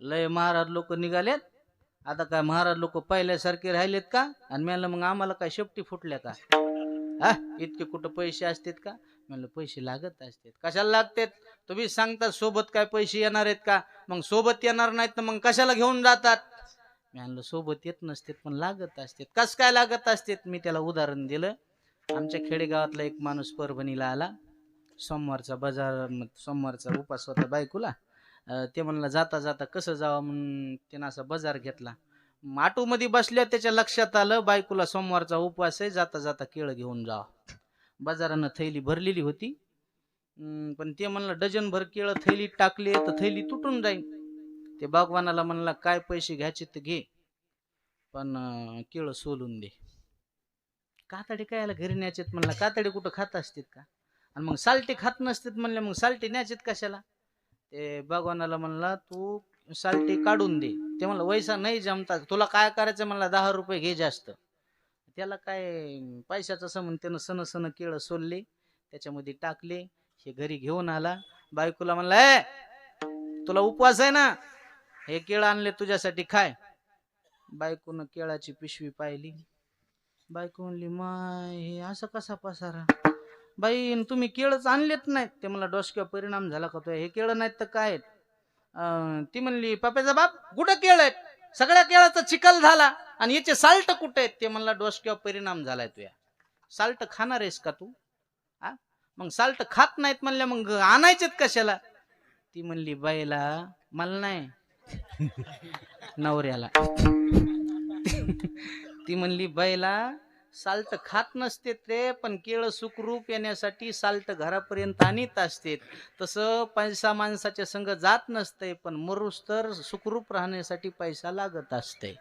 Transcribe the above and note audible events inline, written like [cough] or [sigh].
लय महाराज लोक निघालेत. आता काय महाराज लोक पहिल्यासारखे राहिलेत का? आणि म्हणलं मग आम्हाला काय शेपटी फुटल्या का? हा? इतके कुठं पैसे असतात का? म्हणलं पैसे लागत असतात. कशाला लागतात? तुम्ही सांगता सोबत काय पैसे येणार आहेत का? मग सोबत येणार नाहीत तर मग कशाला घेऊन जातात? मी म्हणलं सोबत येत नसतात पण लागत असतात. कस काय लागत असतात? मी त्याला उदाहरण दिलं. आमच्या खेडेगावातला एक माणूस परभणीला आला. सोमवारचा बाजार सोमवारचा उपास होता बायकोला. ते म्हणलं जाता जाता कसं जावं? म्हणून त्यानं असा बाजार घेतला. मध्ये बसल्या त्याच्या लक्षात आलं बायकोला सोमवारचा उपवास आहे जाता जाता केळं घेऊन जावा बाजारानं थैली भरलेली होती. पण ते म्हणलं डझन भर केळं थैलीत टाकले तर थैली तुटून जाईल ते बागवानाला म्हणला काय पैसे घ्यायचे तर घे पण केळं सोलून दे. कातडी कायला घरी न्यायचेत? म्हणला कातडी कुठं खात असतात का? आणि मग सालटे खात नसतात म्हणले मग सालटे न्यायचेत कशाला? ते भगवानाला म्हणला तू साल्टी काढून दे. ते म्हणलं वैसा नाही जमता. तुला काय करायचं म्हणला दहा रुपये घे जास्त. त्याला काय पैशाचं समन त्यानं सण सण केळं सोलले त्याच्यामध्ये टाकले हे घरी घेऊन आला. बायकोला म्हणला ए तुला उपवास आहे ना? हे केळं आणले तुझ्यासाठी खाय. बायकोनं केळाची पिशवी पाहिली. बायको म्हणली माय हे असं कसा पसारा? बाई न तुम्ही केळच आणलेत नाहीत. ते मला डोसक्यावर परिणाम झाला का तो? हे केळं नाहीत तर काय आहेत? अं, ती म्हणली पप्याचा बाप कुठं केळ आहेत? सगळ्या केळाचा चिखल झाला. आणि याचे साल्ट कुठे आहेत? ते म्हणला डोसक्यावर परिणाम झालाय तुया. साल्ट खाणार आहेस का तू? आ? मग साल्ट खात नाहीत म्हणल्या मग आणायचेत कशाला? ती म्हणली बाईला मला नाही. [laughs] नवऱ्याला. [laughs] ती म्हणली बाईला साल्ट खात नसते ते पण केळ सुखरूप येण्यासाठी साल्ट घरापर्यंत आणीत असते. तसं पैसा माणसाच्या संग जात नसते पण मरुस्तर सुखरूप राहण्यासाठी पैसा लागत असते.